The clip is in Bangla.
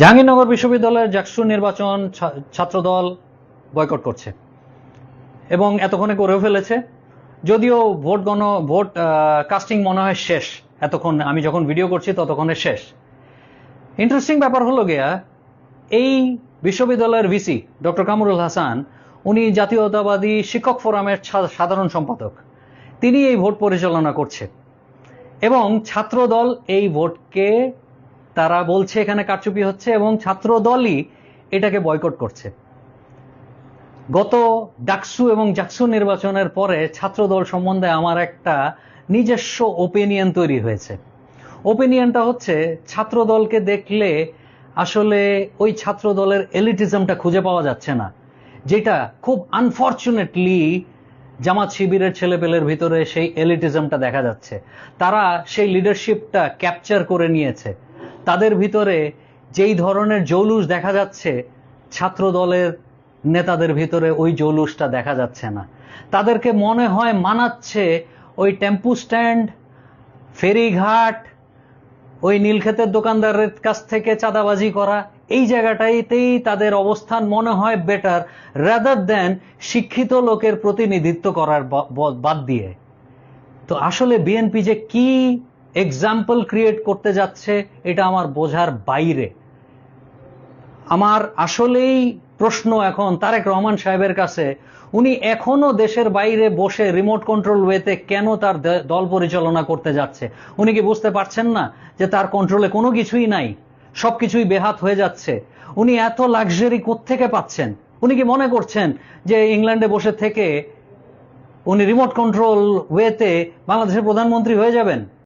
জাহাঙ্গীরনগর বিশ্ববিদ্যালয়ের জাকসু নির্বাচন ছাত্রদল বয়কট করছে এবং এতক্ষণে করেও ফেলেছে। যদিও ভোট গণ, ভোট কাস্টিং মনে হয় শেষ। এতক্ষণ আমি যখন ভিডিও করছি ততক্ষণে শেষ। ইন্টারেস্টিং ব্যাপার হলো গিয়া, এই বিশ্ববিদ্যালয়ের ভিসি ডক্টর কামরুল হাসান, উনি জাতীয়তাবাদী শিক্ষক ফোরামের সাধারণ সম্পাদক। তিনি এই ভোট পরিচালনা করছে। এবং ছাত্রদল এই ভোটকে তারা বলছে এখানে কারচুপি হচ্ছে এবং ছাত্রদলই এটাকে বয়কট করছে। গত ডাকসু এবং জাকসু নির্বাচনের পরে ছাত্রদল সম্বন্ধে আমার একটা নিজস্ব ওপিনিয়ন তৈরি হয়েছে। ওপিনিয়নটা হচ্ছে, ছাত্রদলকে দেখলে আসলে ওই ছাত্রদলের এলিটিজমটা খুঁজে পাওয়া যাচ্ছে না, যেটা খুব আনফর্চুনেটলি জামাত শিবিরের ছেলেপেলের ভিতরে সেই এলিটিজমটা দেখা যাচ্ছে। তারা সেই লিডারশিপটা ক্যাপচার করে নিয়েছে। তাদের ভিতরে যেই ধরনের জৌলুস দেখা যাচ্ছে ছাত্র দলের নেতাদের ভিতরে ওই জৌলুসটা দেখা যাচ্ছে না। তাদেরকে মনে হয় মানাচ্ছে ওই টেম্পু স্ট্যান্ড, ফেরিঘাট, ওই নীলক্ষেতের দোকানদারের কাছ থেকে চাঁদাবাজি করা, এই জায়গাটাইতেই তাদের অবস্থান মনে হয় বেটার রাদার দেন শিক্ষিত লোকের প্রতিনিধিত্ব করার বাদ দিয়ে। তো আসলে বিএনপি যে কি এক্সাম্পল ক্রিয়েট করতে যাচ্ছে, এটা আমার বোঝার বাইরে। আমার আসলেই প্রশ্ন এখন তারেক রহমান সাহেবের কাছে, উনি এখনও দেশের বাইরে বসে রিমোট কন্ট্রোল ওয়েতে কেন তার দল পরিচালনা করতে যাচ্ছে? উনি কি বুঝতে পারছেন না যে তার কন্ট্রোলে কোনো কিছুই নাই? সবকিছুই বেহাত হয়ে যাচ্ছে। উনি এত লাক্সারি থেকে পাচ্ছেন? উনি কি মনে করছেন যে ইংল্যান্ডে বসে থেকে উনি রিমোট কন্ট্রোল ওয়েতে বাংলাদেশের প্রধানমন্ত্রী হয়ে যাবেন?